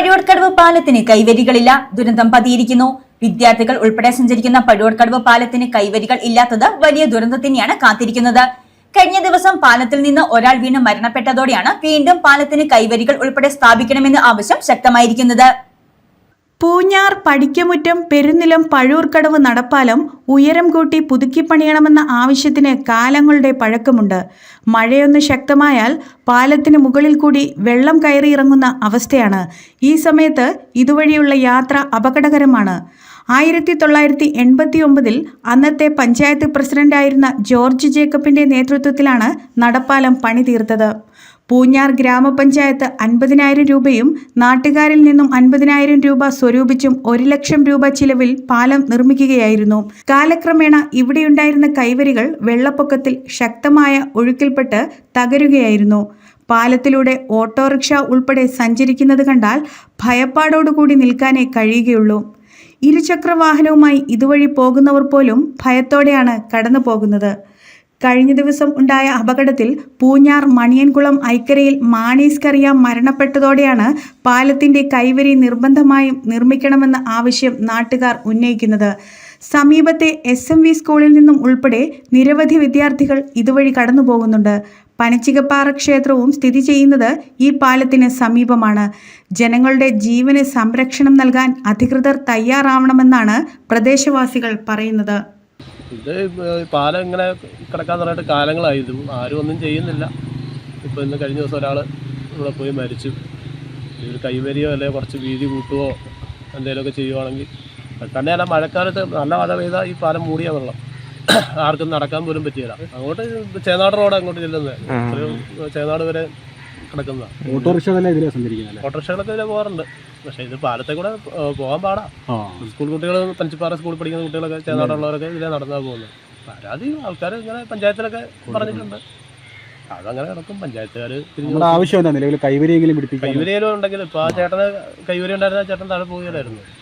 പടിയോട്കടവ് പാലത്തിന് കൈവരികളില്ല. ദുരന്തം പതിയിരിക്കുന്നു. വിദ്യാർത്ഥികൾ ഉൾപ്പെടെ സഞ്ചരിക്കുന്ന പഴുവട്കടവ് പാലത്തിന് കൈവരികൾ ഇല്ലാത്തത് വലിയ ദുരന്തത്തിനെയാണ് കാത്തിരിക്കുന്നത്. കഴിഞ്ഞ ദിവസം പാലത്തിൽ നിന്ന് ഒരാൾ വീണ് മരണപ്പെട്ടതോടെയാണ് വീണ്ടും പാലത്തിന് കൈവരികൾ ഉൾപ്പെടെ സ്ഥാപിക്കണമെന്ന് ആവശ്യം ശക്തമായിരിക്കുന്നത്. പൂഞ്ഞാർ പടിക്കമുറ്റം പെരുന്നിലം പഴൂർക്കടവ് നടപ്പാലം ഉയരം കൂട്ടി പുതുക്കിപ്പണിയണമെന്ന ആവശ്യത്തിന് കാലങ്ങളുടെ പഴക്കമുണ്ട്. മഴയൊന്ന് ശക്തമായാൽ പാലത്തിന് മുകളിൽ കൂടി വെള്ളം കയറിയിറങ്ങുന്ന അവസ്ഥയാണ്. ഈ സമയത്ത് ഇതുവഴിയുള്ള യാത്ര അപകടകരമാണ്. ആയിരത്തി തൊള്ളായിരത്തി എൺപത്തി ഒമ്പതിൽ അന്നത്തെ പഞ്ചായത്ത് പ്രസിഡന്റായിരുന്ന ജോർജ് ജേക്കബിന്റെ നേതൃത്വത്തിലാണ് നടപ്പാലം പണി തീർത്തത് പൂഞ്ഞാർ ഗ്രാമപഞ്ചായത്ത് അൻപതിനായിരം രൂപയും നാട്ടുകാരിൽ നിന്നും അൻപതിനായിരം രൂപ സ്വരൂപിച്ചും ഒരു ലക്ഷം രൂപ ചിലവിൽ പാലം നിർമ്മിക്കുകയായിരുന്നു. കാലക്രമേണ ഇവിടെയുണ്ടായിരുന്ന കൈവരികൾ വെള്ളപ്പൊക്കത്തിൽ ശക്തമായ ഒഴുക്കിൽപ്പെട്ട് തകരുകയായിരുന്നു. പാലത്തിലൂടെ ഓട്ടോറിക്ഷ ഉൾപ്പെടെ സഞ്ചരിക്കുന്നത് കണ്ടാൽ ഭയപ്പാടോടുകൂടി നിൽക്കാനേ കഴിയുകയുള്ളൂ. ഇരുചക്ര വാഹനവുമായി ഇതുവഴി പോകുന്നവർ പോലും ഭയത്തോടെയാണ് കടന്നു പോകുന്നത് കഴിഞ്ഞ ദിവസം ഉണ്ടായ അപകടത്തിൽ പൂഞ്ഞാർ മണിയൻകുളം ഐക്കരയിൽ മാണീസ്കറിയ മരണപ്പെട്ടതോടെയാണ് പാലത്തിന്റെ കൈവരി നിർബന്ധമായും നിർമ്മിക്കണമെന്ന ആവശ്യം നാട്ടുകാർ ഉന്നയിക്കുന്നത്. സമീപത്തെ എസ് എം വി സ്കൂളിൽ നിന്നും ഉൾപ്പെടെ നിരവധി വിദ്യാർത്ഥികൾ ഇതുവഴി കടന്നു പോകുന്നുണ്ട് പനച്ചികപ്പാറ ക്ഷേത്രവും സ്ഥിതി ചെയ്യുന്നത് ഈ പാലത്തിന് സമീപമാണ്. ജനങ്ങളുടെ ജീവന് സംരക്ഷണം നൽകാൻ അധികൃതർ തയ്യാറാവണമെന്നാണ് പ്രദേശവാസികൾ പറയുന്നത്. ഇത് പാലം ഇങ്ങനെ കിടക്കാൻ തുടങ്ങിയിട്ട് കാലങ്ങളായിരുന്നു ആരും ഒന്നും ചെയ്യുന്നില്ല. ഇപ്പോൾ ഇന്ന് കഴിഞ്ഞ ദിവസം ഒരാൾ ഇവിടെ പോയി മരിച്ചു. ഒരു കൈവരിയോ അല്ലെങ്കിൽ കുറച്ച് വീതി കൂട്ടുകയോ എന്തെങ്കിലുമൊക്കെ ചെയ്യുവാണെങ്കിൽ തന്നെയല്ല മഴക്കാലത്ത് നല്ല മഴ പെയ്താൽ ഈ പാലം മൂടിയ വെള്ളം. ആർക്കും നടക്കാൻ പോലും പറ്റിയില്ല. അങ്ങോട്ട് ചേനാട് റോഡ് അങ്ങോട്ട് ചെല്ലുന്നത്. ചേനാട് വരെ കിടക്കുന്നതാണ് ഓട്ടോറിക്ഷകളെല്ലാം ഇതിലെ സഞ്ചരിക്കുന്നത് ഓട്ടോറിക്ഷകളൊക്കെ ഇതിലെ പോകാറുണ്ട്. പക്ഷേ ഇത് പാലത്തെ കൂടെ പോകാൻ പാടാ. സ്കൂൾ കുട്ടികൾ പഞ്ചപ്പാറ സ്കൂളിൽ പഠിക്കുന്ന കുട്ടികളൊക്കെ ചേർന്നാടുള്ളവരൊക്കെ ഇതിലെ നടന്നാൽ പോകുന്നത്. പരാതി ആൾക്കാർ ഇങ്ങനെ പഞ്ചായത്തിലൊക്കെ പറഞ്ഞിട്ടുണ്ട്. അതങ്ങനെ കിടക്കും പഞ്ചായത്തുകാർ നമ്മുടെ ആവശ്യം എന്താ നിലവിൽ കൈവരിയെങ്കിലും പിടിപ്പിക്കാൻ കൈവരിയിലും ഉണ്ടെങ്കിൽ ഇപ്പോൾ ആ ചേട്ടന് കൈവരി ഉണ്ടായിരുന്ന ചേട്ടൻ താഴെ പോവുകയായിരുന്നു.